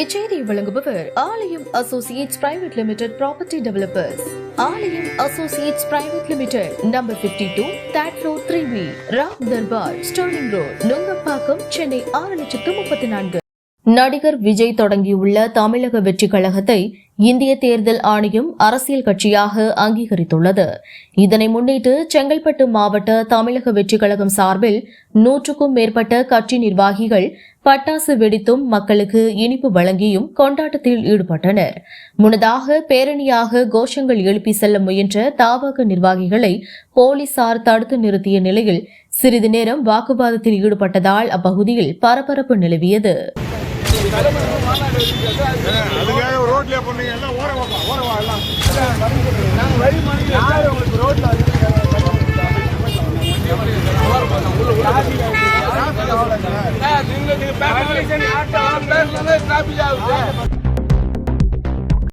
இச்செய்தியை வழங்குபவர் Aalayam associates private limited property developers. Aalayam associates private limited number 52 two that road three B Ram Darbar Sterling road Nungambakkam Chennai ஆறு லட்சத்து முப்பத்தி நான்கு. நடிகர் விஜய் தொடங்கியுள்ள தமிழக வெற்றி கழகத்தை இந்திய தேர்தல் ஆணையம் அரசியல் கட்சியாக அங்கீகரித்துள்ளது. இதனை முன்னிட்டு செங்கல்பட்டு மாவட்ட தமிழக வெற்றிக் கழகம் சார்பில் நூற்றுக்கும் மேற்பட்ட கட்சி நிர்வாகிகள் பட்டாசு வெடித்தும் மக்களுக்கு இனிப்பு வழங்கியும் கொண்டாட்டத்தில் ஈடுபட்டனர். முன்னதாக பேரணியாக கோஷங்கள் எழுப்பி செல்ல முயன்ற தாவக நிர்வாகிகளை போலீசார் தடுத்து நிறுத்திய நிலையில் சிறிது நேரம் வாக்குவாதத்தில் ஈடுபட்டதால் அப்பகுதியில் பரபரப்பு நிலவியது. எல்லாம் ஓர வாப்பா ஓர வா எல்லாம். நாங்க வழி உங்களுக்கு ரோட்டில் நீங்க நீங்க பேக் ஆட்டோ ஆகுது.